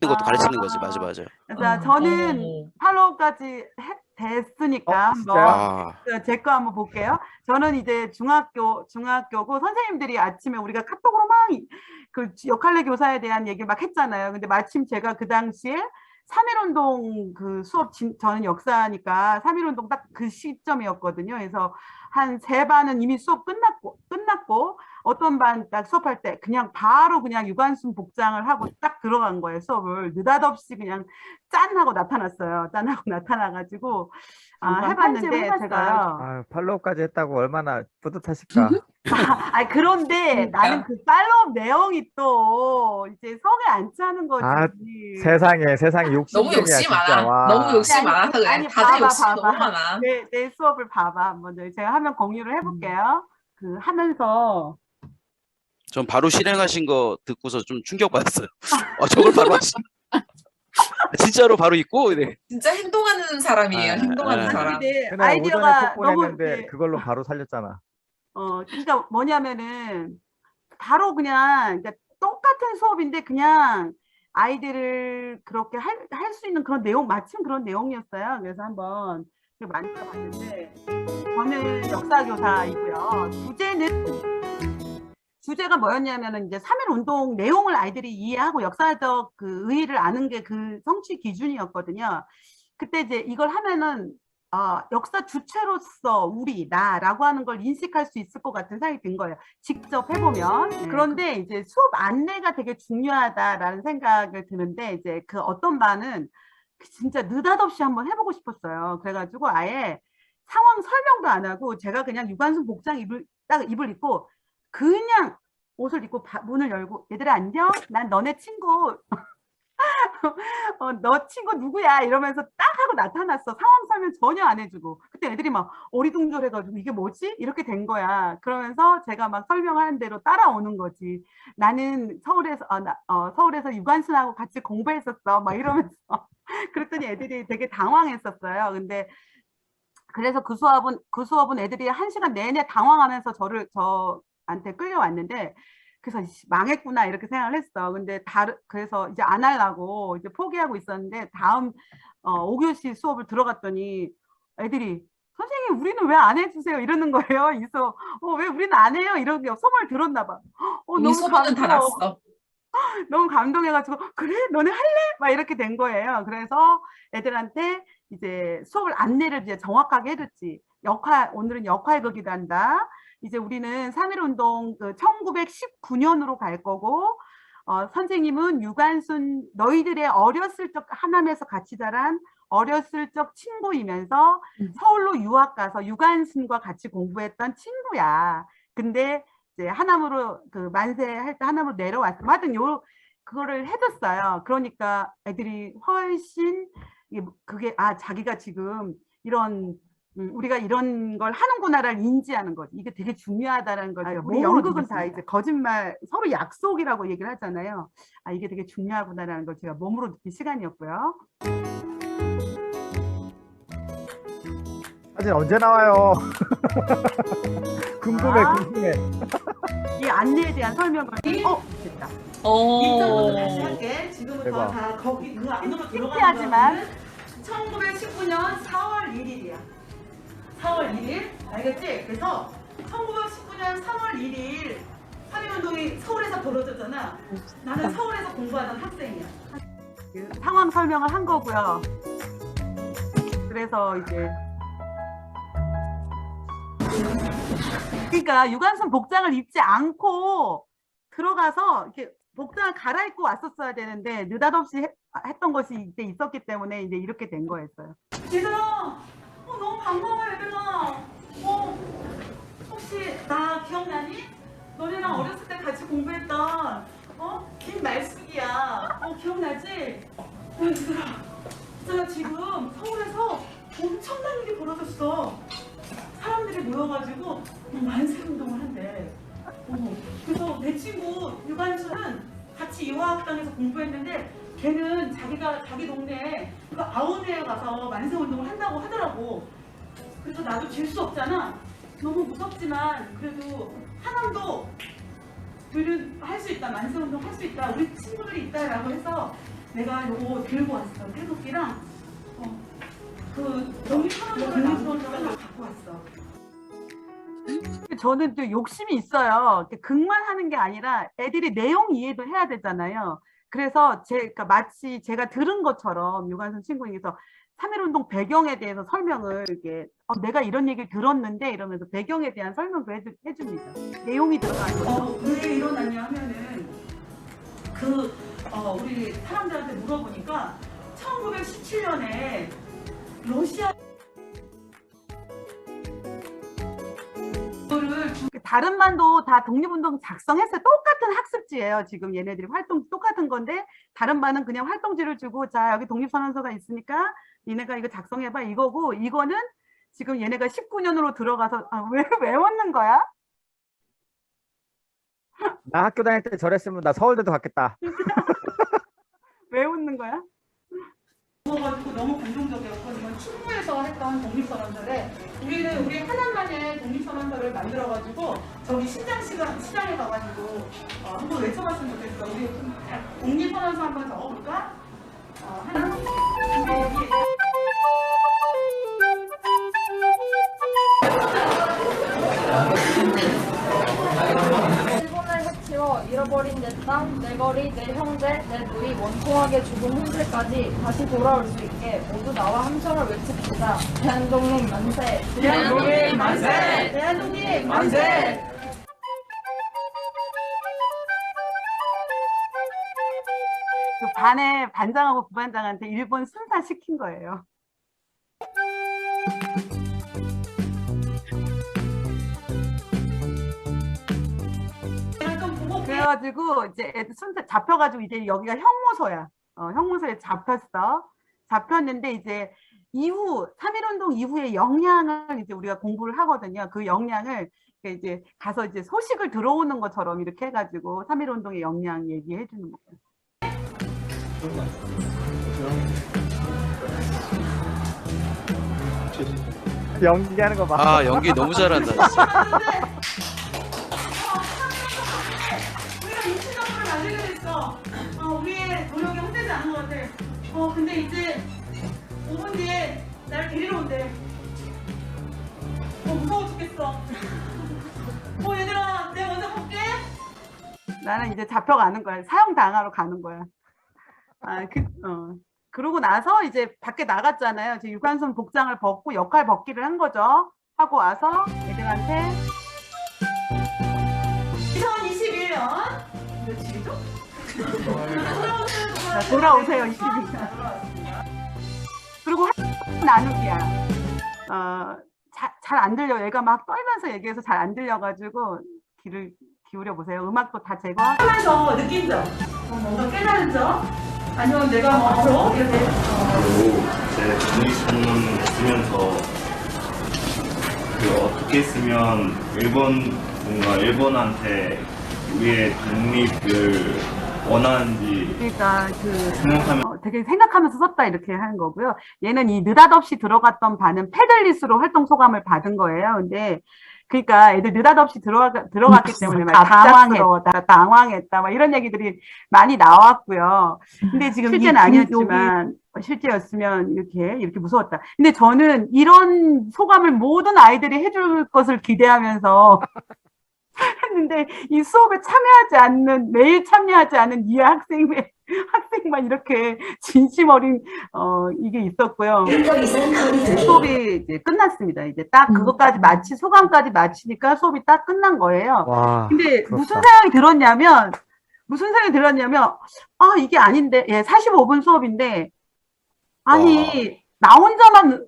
것도 가르치는 거지. 맞아, 맞아. 자, 저는 어. 팔로우까지 해- 됐으니까 어, 한번 진짜요? 아, 제 거 한번 볼게요. 저는 이제 중학교 중학교고 선생님들이 아침에 우리가 카톡으로 막 그 역할내 교사에 대한 얘기를 막 했잖아요. 근데 마침 제가 그 당시에 3.1운동 그 수업 진- 저는 역사니까 3.1운동 딱 그 시점이었거든요. 그래서 한 세 반은 이미 수업 끝났고 끝났고 어떤 반 딱 수업할 때 그냥 바로 그냥 유관순 복장을 하고 딱 들어간 거예요. 수업을 느닷없이 그냥 짠 하고 나타났어요. 짠 하고 나타나가지고 아, 해봤는데 제가 아, 팔로우까지 했다고 얼마나 뿌듯하실까. 아 그런데 그러니까. 나는 그 팔로우 내용이 또 이제 성에 안 차는 거지. 아, 세상에 세상에 너무 욕심쟁이야 욕심 진짜. 많아. 와. 너무 욕심 아니, 많아서 그래. 아니, 다들 봐봐, 욕심 봐봐. 너무 많아. 내, 내 수업을 봐봐 한번 제가 화면 공유를 해볼게요. 그 하면서 전 바로 실행하신 거 듣고서 좀 충격받았어요. 아, 저걸 바로 하시 진짜로 바로 있고, 네. 진짜 행동하는 사람이에요. 아, 행동하는 아. 사람. 아이디어가 너무 톡보냈는데 이렇게 그걸로 바로 살렸잖아. 어, 그러니까 뭐냐면은 바로 그냥 그러니까 똑같은 수업인데 그냥 아이들을 그렇게 할 수 있는 그런 내용 마침 그런 내용이었어요. 그래서 한번 많이가 봤는데 저는 역사 교사이고요. 주제는 주제가 뭐였냐면은 이제 3.1 운동 내용을 아이들이 이해하고 역사적 그 의의를 아는 게 그 성취 기준이었거든요. 그때 이제 이걸 하면은 어, 역사 주체로서 우리 나라고 하는 걸 인식할 수 있을 것 같은 생각이 든 거예요. 직접 해보면. 그런데 이제 수업 안내가 되게 중요하다라는 생각을 드는데 이제 그 어떤 반은 진짜 느닷없이 한번 해보고 싶었어요. 그래가지고 아예 상황 설명도 안 하고 제가 그냥 유관순 복장 입을 딱 입을 입고 그냥 옷을 입고 바- 문을 열고 얘들아 안녕 난 너네 친구 어, 너 친구 누구야? 이러면서 딱 하고 나타났어. 상황 설명 전혀 안 해주고. 그때 애들이 막 어리둥절해가지고 이게 뭐지? 이렇게 된 거야. 그러면서 제가 막 설명하는 대로 따라오는 거지. 나는 서울에서 어, 나- 어, 서울에서 유관순하고 같이 공부했었어. 막 이러면서 그랬더니 애들이 되게 당황했었어요. 근데 그래서 그 수업은 그 수업은 애들이 한 시간 내내 당황하면서 저를 저한테 끌려왔는데 그래서 망했구나 이렇게 생각을 했어. 근데 다른 그래서 이제 안 하려고 이제 포기하고 있었는데 다음 어, 5교시 수업을 들어갔더니 애들이 선생님 우리는 왜 안 해주세요 이러는 거예요. 그래서 어, 왜 우리는 안 해요 이런 게 소문을 들었나 봐. 어, 다 감동. 너무 감동해가지고 그래 너네 할래? 막 이렇게 된 거예요. 그래서 애들한테 이제 수업을 안내를 이제 정확하게 해줬지. 역할 오늘은 역할극이다 한다. 이제 우리는 3.1운동 그 1919년으로 갈 거고 어, 선생님은 유관순 너희들의 어렸을 적 하남에서 같이 자란 어렸을 적 친구이면서 음. 서울로 유학 가서 유관순과 같이 공부했던 친구야. 근데 이제 하남으로 그 만세할 때 하남으로 내려왔어. 하여튼 요 그거를 해줬어요. 그러니까 애들이 훨씬 그게 아 자기가 지금 이런 음, 우리가 이런 걸 하는구나를 인지하는 거지. 이게 되게 중요하다는 걸. 우리 몸으로 연극은 다. 이제 거짓말 서로 약속이라고 얘기를 하잖아요. 아 이게 되게 중요하구나라는 걸 제가 몸으로 느낀 시간이었고요. 사진 언제 나와요? 궁금해 아. 궁금해. 이 안내에 대한 설명을 어 됐다. 어. 입장부터 다시 할게. 지금부터 대박. 다 거기 그 안으로 들어가는 창피하지만. 거는 1919년 4월 1일이야. 4월 1일 알겠지? 그래서 1919년 3월 1일 3.1운동이 서울에서 벌어졌잖아. 나는 서울에서 공부하던 학생이야. 그 상황 설명을 한 거고요. 그래서 이제 그러니까 유관순 복장을 입지 않고 들어가서 이렇게 복장을 갈아입고 왔었어야 되는데 느닷없이 해- 했던 것이 이때 있었기 때문에 이제 이렇게 된 거였어요. 얘들아, 어, 너무 반가워 얘들아. 어, 혹시 나 기억나니? 너네랑 어렸을 때 같이 공부했던 어 김말숙이야. 어 기억나지? 어, 얘들아, 있잖아 지금 서울에서 엄청난 일이 벌어졌어. 사람들이 모여가지고 어, 만세 운동을 한대. 어, 그래서 내 친구 유관수는 같이 이화학당에서 공부했는데 걔는 자기가 자기 동네에 그 아우네에 가서 만세 운동을 한다고 하더라고. 그래서 나도 질 수 없잖아. 너무 무섭지만 그래도 하남도 들은 할 수 있다. 만세 운동 할 수 있다. 우리 친구들이 있다라고 해서 내가 요거 들고 왔어. 태극기랑 어, 그 너무 하남도 만들어서 갖고 왔어. 저는 또 욕심이 있어요. 극만 하는 게 아니라 애들이 내용 이해도 해야 되잖아요. 그래서 제, 그러니까 마치 제가 들은 것처럼 유관순 친구님께서 3.1운동 배경에 대해서 설명을 이렇게 어, 내가 이런 얘기를 들었는데 이러면서 배경에 대한 설명도 해주, 해줍니다. 내용이 들어가는 거. 어, 왜 일어났냐 하면은 그 어, 우리 사람들한테 물어보니까 1917년에 러시아 다른 반도 다 독립운동 작성했어요. 똑같은 학습지예요. 지금 얘네들이 활동 똑같은 건데 다른 반은 그냥 활동지를 주고 자 여기 독립선언서가 있으니까 니네가 이거 작성해봐 이거고 이거는 지금 얘네가 19년으로 들어가서 아, 왜, 왜 웃는 거야? 나 학교 다닐 때 저랬으면 나 서울대도 갔겠다. 왜 웃는 거야? 가지고 너무 감동적이었고 이건 충무에서 했던 독립선언서래 우리는 우리 하나만의 독립선언서를 만들어가지고 저기 신장 시장, 시장에 가가지고 어, 한번 외쳐봤으면 좋겠어 우리 독립선언서 한번 적어볼까? 어, 하나 우리 잃어버린 내 땅, 내 거리, 내 형제, 내 누이 원통하게 죽은 형제까지 다시 돌아올 수 있게 모두 나와 함성을 외칩시다. 대한독립 만세! 대한독립 만세! 대한독립 만세! 그 반에 반장하고 부반장한테 일본 순사 시킨 거예요. 그래가지고 이제 애들 잡혀가지고 이제 여기가 형무소야. 어, 형무소에 잡혔어. 잡혔는데 이제 이후 3.1운동 이후의 영향을 이제 우리가 공부를 하거든요. 그 영향을 이제 가서 이제 소식을 들어오는 것처럼 이렇게 해가지고 3.1운동의 영향 얘기해 주는 거예요. 연기하는 거 봐. 아 연기 너무 잘한다 어, 근데 이제 5분 뒤에 날 데리러 온대. 어, 무서워 죽겠어. 어, 얘들아, 내가 먼저 볼게. 나는 이제 잡혀가는 거야. 사형당하러 가는 거야. 아, 그, 어. 그러고 나서 이제 밖에 나갔잖아요. 이제 유관순 복장을 벗고 역할 벗기를 한 거죠. 하고 와서 애들한테 2021년 며칠이죠? 자, 돌아오세요 22년 그리고 한 나누기야. 어, 잘안 들려. 얘가 막 떨면서 얘기해서 잘 안 들려가지고 귀를 기울여 보세요. 음악도 다 제거. 하면서 느낀 점. 어, 뭔가 깨달은 점. 아니면 내가 뭐 앞으로 이렇게. 그리고 제 독립선언 쓰면서 그 어떻게 쓰면 일본 뭔가 일본한테 우리의 독립을 원하는지 그러니까 그 생각하면 어, 되게 생각하면서 썼다 이렇게 하는 거고요. 얘는 이 느닷없이 들어갔던 반은 패들리스로 활동 소감을 받은 거예요. 근데 그러니까 애들 느닷없이 들어가, 들어갔기 때문에 막 당황했다, 당황했다, 막 이런 얘기들이 많이 나왔고요. 근데 지금 실제는 아니었지만 어, 실제였으면 이렇게 이렇게 무서웠다. 근데 저는 이런 소감을 모든 아이들이 해줄 것을 기대하면서 했는데 이 수업에 참여하지 않는 매일 참여하지 않은 이 학생의 학생만 이렇게 진심 어린 어 이게 있었고요. 수업이 이제 끝났습니다. 이제 딱 그것까지 마치 소감까지 마치니까 수업이 딱 끝난 거예요. 와. 근데. 무슨 생각이 들었냐면 무슨 생각이 들었냐면 아 이게 아닌데 예 45분 수업인데 아니 나 혼자만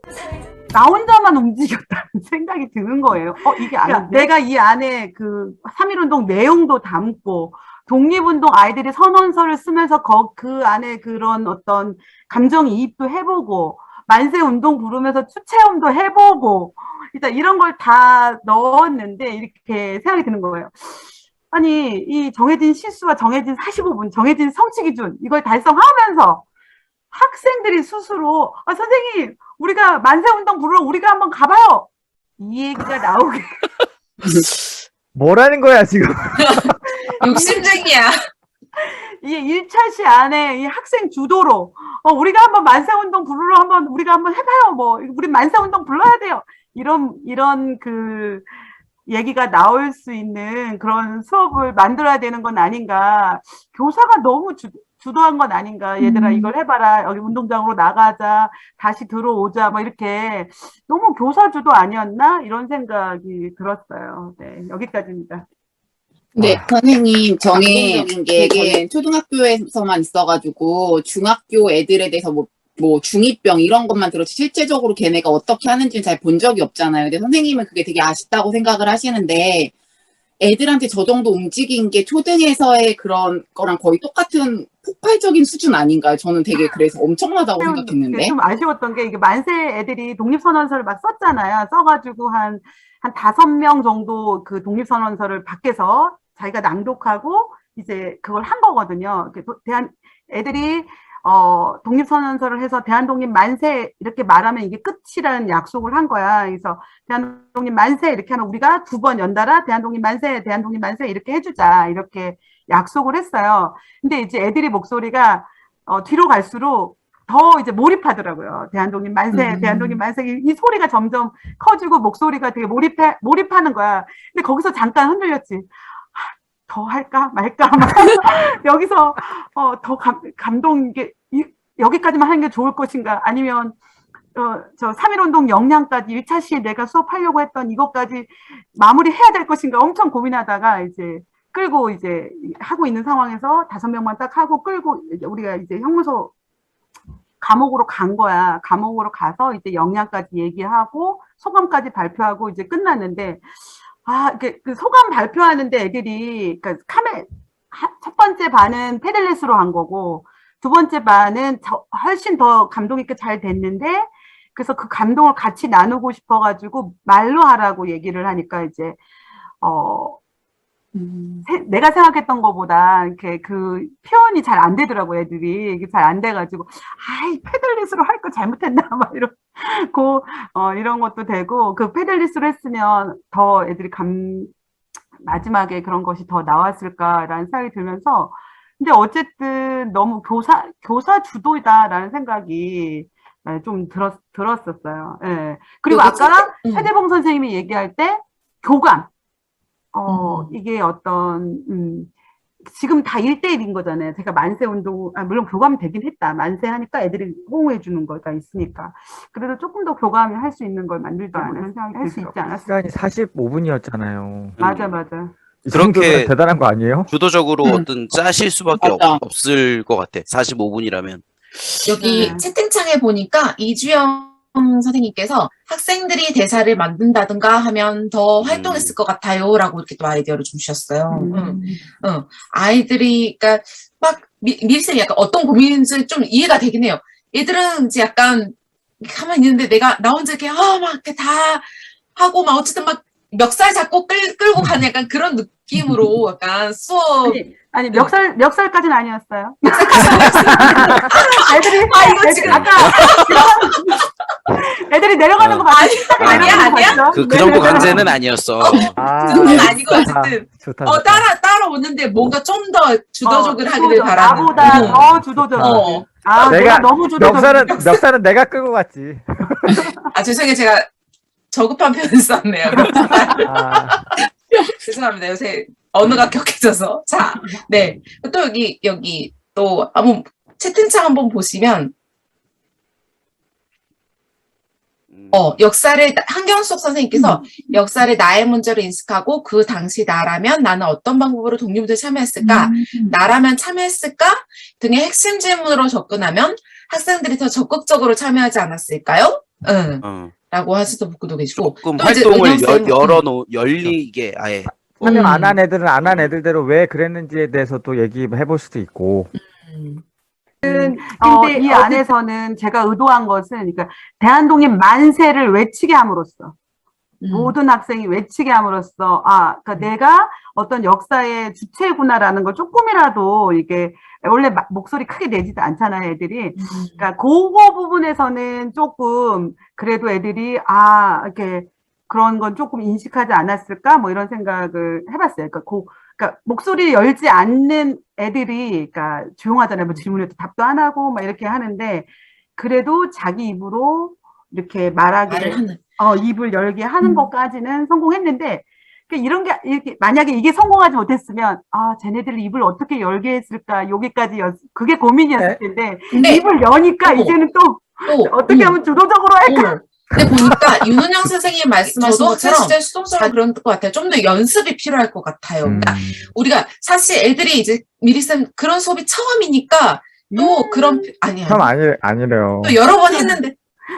나 혼자만 움직였다는 생각이 드는 거예요. 어 이게 아닌데 내가 이 안에 그 3.1운동 내용도 담고 독립운동 아이들이 선언서를 쓰면서 거, 그 안에 그런 어떤 감정이입도 해보고 만세 운동 부르면서 추체험도 해보고 일단 이런 걸 다 넣었는데 이렇게 생각이 드는 거예요. 아니 이 정해진 시수와 정해진 45분, 정해진 성취 기준 이걸 달성하면서 학생들이 스스로 아 선생님 우리가 만세 운동 부르러 우리가 한번 가봐요. 이 얘기가 나오게 뭐라는 거야 지금? 욕심쟁이야. 이 1차 시 안에 이 학생 주도로 어, 우리가 한번 만세운동 부르러 한번 우리가 한번 해봐요. 뭐 우리 만세운동 불러야 돼요. 이런 이런 그 얘기가 나올 수 있는 그런 수업을 만들어야 되는 건 아닌가. 교사가 너무 주, 주도한 건 아닌가. 얘들아 음. 이걸 해봐라. 여기 운동장으로 나가자. 다시 들어오자. 뭐 이렇게 너무 교사 주도 아니었나 이런 생각이 들었어요. 네 여기까지입니다. 네, 아. 선생님, 정해진 게 저는 초등학교에서만 있어가지고 중학교 애들에 대해서 뭐, 뭐 중이병 이런 것만 들었지 실제적으로 걔네가 어떻게 하는지는 잘 본 적이 없잖아요. 근데 선생님은 그게 되게 아쉽다고 생각을 하시는데 애들한테 저 정도 움직인 게 초등에서의 그런 거랑 거의 똑같은 폭발적인 수준 아닌가요? 저는 되게 그래서 엄청나다고 생각했는데. 네, 좀 아쉬웠던 게 이게 만세 애들이 독립선언서를 막 썼잖아요. 써가지고 한, 한 다섯 명 정도 그 독립선언서를 밖에서 자기가 낭독하고 이제 그걸 한 거거든요. 그 도- 대한, 애들이 어, 독립선언서를 해서 대한독립 만세 이렇게 말하면 이게 끝이라는 약속을 한 거야. 그래서 대한독립 만세 이렇게 하면 우리가 두 번 연달아 대한독립 만세, 대한독립 만세 이렇게 해주자. 이렇게 약속을 했어요. 근데 이제 애들이 목소리가 어, 뒤로 갈수록 더 이제 몰입하더라고요. 대한독립 만세, 음. 대한독립 만세. 이, 이 소리가 점점 커지고 목소리가 되게 몰입해, 몰입하는 거야. 근데 거기서 잠깐 흔들렸지. 하, 더 할까 말까 막 여기서 어, 더 감, 감동 이게 이- 여기까지만 하는 게 좋을 것인가 아니면 어, 저 3.1운동 역량까지 1차 시에 내가 수업하려고 했던 이것까지 마무리해야 될 것인가 엄청 고민하다가 이제 끌고 이제 하고 있는 상황에서 다섯 명만 딱 하고 끌고 우리가 이제 형무소 감옥으로 간 거야. 감옥으로 가서 이제 역량까지 얘기하고 소감까지 발표하고 이제 끝났는데 아, 이게 그 소감 발표하는데 애들이 그러니까 카메 하- 첫 번째 반은 페델레스로 한 거고 두 번째 반은 저- 훨씬 더 감동 있게 잘 됐는데 그래서 그 감동을 같이 나누고 싶어가지고 말로 하라고 얘기를 하니까 이제 어 음. 세- 내가 생각했던 것보다 이렇게 그 표현이 잘 안 되더라고 애들이 이게 잘 안 돼가지고 아이 패들리스로 할 거 잘못했나 막 이러고 어 이런 것도 되고 그 패들리스로 했으면 더 애들이 감 마지막에 그런 것이 더 나왔을까라는 생각이 들면서 근데 어쨌든 너무 교사 교사 주도이다라는 생각이 예, 좀 들었 들었었어요. 예. 그리고 여기 아까 음. 최재봉 선생님이 얘기할 때 교감 어, 음. 이게 어떤, 음, 지금 다 1대1인 거잖아요. 제가 만세 운동, 아, 물론 교감이 되긴 했다. 만세 하니까 애들이 호응해 주는 거가 있으니까. 그래도 조금 더 교감이 할 수 있는 걸 만들지 않았을 생각이 할 수 있지 않았을까. 시간이 45분이었잖아요. 맞아, 맞아. 이 그렇게- 대단한 거 아니에요? 주도적으로 음. 어떤 짜실 수밖에 없, 맞다. 없을 것 같아. 45분이라면. 여기 네. 채팅창에 보니까 이주영 선생님께서 학생들이 대사를 만든다든가 하면 더 활동했을 것 같아요라고 이렇게 또 아이디어를 좀 주셨어요. 음. 응. 응. 아이들이 그러니까 막 미, 미리쌤이 약간 어떤 고민인지 좀 이해가 되긴 해요. 얘들은 이제 약간 가만히 있는데 내가 나 혼자 이렇게 아막 이렇게 다 하고 막 어쨌든 막 멱살 잡고 끌, 끌고 가는 약간 그런 느 낌으로 약간 수업 아니, 아니, 멱살, 멱살까지는 아니었어요. 아, 애들이, 아, 이거 애들- 지금- 아까, 애들이 내려가는 거? 아니, 아니야, 내려가는 거 아니야. 그, 그 네, 정도 네, 네. 강제는 아니었어. 아, 그건 아니고. 어쨌든 좋다. 어 좋다. 따라 따라오는데 뭔가 좀 더 주도적을 어, 하기를. 바라는 나보다 어. 더 주도적. 어. 아, 내가, 내가 너무 주도적. 멱살은 멱살은 내가 끌고 갔지. 아 죄송해요 제가 저급한 표현을 썼네요 아, 죄송합니다 요새 언어가 격해져서 자 네 또 여기 여기 또 한번 채팅창 한번 보시면 음. 어 역사를 한경숙 선생님께서 역사를 나의 문제로 인식하고 그 당시 나라면 나는 어떤 방법으로 독립운동에 참여했을까 나라면 참여했을까 등의 핵심 질문으로 접근하면 학생들이 더 적극적으로 참여하지 않았을까요? 응. 어. 라고 하시는 분도 계시고 조금 또 이제 활동을 은영 쌤, 열, 열어놓, 열리게 아예. 설명 음. 안한 애들은 안 한 애들대로 왜 그랬는지에 대해서 또 얘기해 볼 수도 있고. 음. 어, 근데 이 어디- 안에서는 제가 의도한 것은, 그러니까 대한독립 만세를 외치게 함으로써 음. 모든 학생이 외치게 함으로써 아, 그러니까 내가 어떤 역사의 주체구나라는 걸 조금이라도 이게 원래 마- 목소리 크게 내지도 않잖아요, 애들이. 음. 그러니까 그거 부분에서는 조금 그래도 애들이 아, 이렇게 그런 건 조금 인식하지 않았을까 뭐 이런 생각을 해봤어요. 그러니까, 고, 그러니까 목소리 열지 않는 애들이 그러니까 조용하잖아요. 뭐 질문에도 답도 안 하고 막 이렇게 하는데 그래도 자기 입으로 이렇게 하는. 어, 입을 열게 하는 음. 것까지는 성공했는데, 그 이런 게, 이렇게, 만약에 이게 성공하지 못했으면, 아, 쟤네들 입을 어떻게 열게 했을까, 여기까지, 였, 그게 고민이었을 텐데, 근데 입을 여니까 어머. 이제는 또, 또 어떻게 음, 하면 주도적으로 할까? 어. 근데 보니까 윤은영 선생님이 말씀하신 저도 것처럼 진짜 수동적으로 그런 것 같아요. 좀 더 연습이 필요할 것 같아요. 음. 그러니까 우리가 사실 애들이 이제 미리쌤 그런 수업이 처음이니까 또 그런 아니 참 아니 아니 아니래요. 또 여러 번 했는데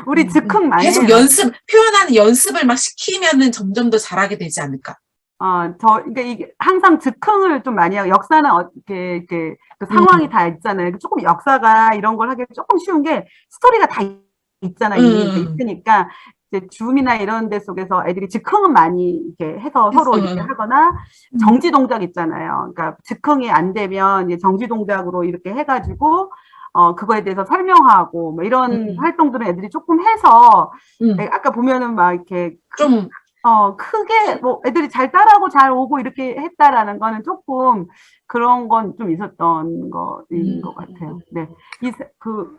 우리 즉흥 많이 계속 해요. 연습 표현하는 연습을 막 시키면은 점점 더 잘하게 되지 않을까. 어, 저, 그러니까 이게 항상 즉흥을 좀 많이 하고, 역사는 어떻게, 이렇게, 그 상황이 음. 다 있잖아요. 조금 역사가 이런 걸 하기 조금 쉬운 게, 스토리가 다 있- 있잖아요. 이미 음. 이제 있으니까, 이제 줌이나 이런 데 속에서 애들이 즉흥은 많이 이렇게 해서 서로 음. 이렇게 하거나, 정지 동작 있잖아요. 그러니까 즉흥이 안 되면 이제 정지 동작으로 이렇게 해가지고, 어, 그거에 대해서 설명하고, 뭐 이런 음. 활동들은 애들이 조금 해서, 음, 아까 보면은 막 이렇게 좀 어, 크게, 뭐, 애들이 잘 따라하고 잘 오고 이렇게 했다라는 거는 조금 그런 건 좀 있었던 거인 음. 것 같아요. 네. 이, 세- 그,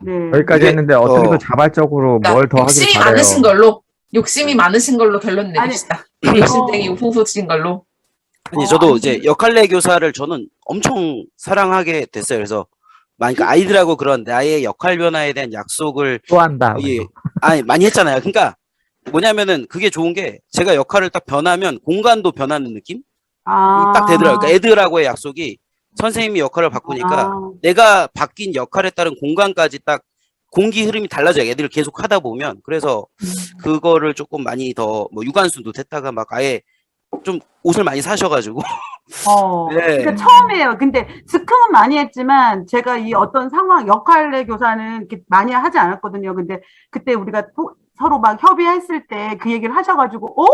네. 여기까지 했는데 어떻게 어. 더 자발적으로 그러니까 뭘 더 하길 욕심이 바래요. 많으신 걸로 욕심이 많으신 걸로 결론 아니, 내립시다. 욕심쟁이 후후신 걸로. 아니 어, 저도 이제 역할내 교사를 저는 엄청 사랑하게 됐어요. 그래서 그러니까 아이들하고 그런 나의 역할 변화에 대한 약속을 또 한다. 예, 아니 많이 했잖아요. 그러니까 뭐냐면은 그게 좋은 게 제가 역할을 딱 변하면 공간도 변하는 느낌? 아. 딱 되더라고요. 그러니까 애들하고의 약속이 선생님이 역할을 바꾸니까 아. 내가 바뀐 역할에 따른 공간까지 딱 공기 흐름이 달라져요. 애들 계속 하다 보면. 그래서 그거를 조금 많이 더 뭐 유관순도 됐다가 막 아예 좀 옷을 많이 사셔가지고 어, 네. 그러니까 처음이에요. 근데 즉흥은 많이 했지만 제가 이 어떤 상황 역할내 교사는 이렇게 많이 하지 않았거든요. 근데 그때 우리가 또- 서로 막 협의했을 때 그 얘기를 하셔가지고, 어?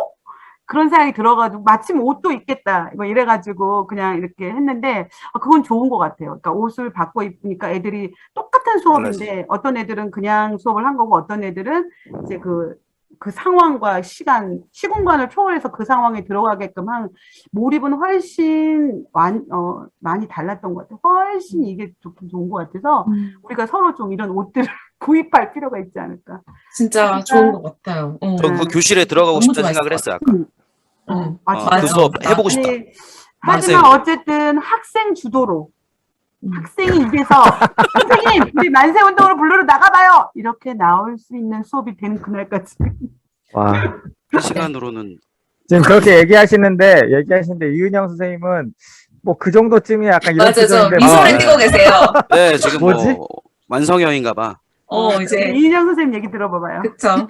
그런 생각이 들어가지고 마침 옷도 입겠다 뭐 이래가지고 그냥 이렇게 했는데 아, 그건 좋은 것 같아요. 그러니까 옷을 바꿔 입으니까 애들이 똑같은 수업인데 어떤 애들은 그냥 수업을 한 거고 어떤 애들은 이제 그 그 상황과 시간, 시공간을 초월해서 그 상황에 들어가게끔 한 몰입은 훨씬 완, 어, 많이 달랐던 것 같아요. 훨씬 이게 좋긴 좋은 것 같아서 우리가 서로 좀 이런 옷들을 구입할 필요가 있지 않을까. 진짜 좋은 것 같아요. 어. 저그 교실에 들어가고 싶다는 생각을 것 했어요. 아까. 응. 아, 어, 진짜요? 그 수업 해보고 싶다. 아니, 하지만. 어쨌든 학생 주도로 음. 학생이 입에서 선생님 우리 만세 운동으로 불러러 나가봐요 이렇게 나올 수 있는 수업이 되는 그날까지 와. 그 시간으로는 지금 그렇게 얘기하시는데 얘기하시는데 이은영 선생님은 뭐 그 정도쯤이 약간 이런 맞아, 저 표정인데 미소를 아, 띠고 계세요. 네 지금 뭐지? 뭐 완성형인가 봐. 어, 이제 이인영 선생님 얘기 들어봐봐요 그쵸.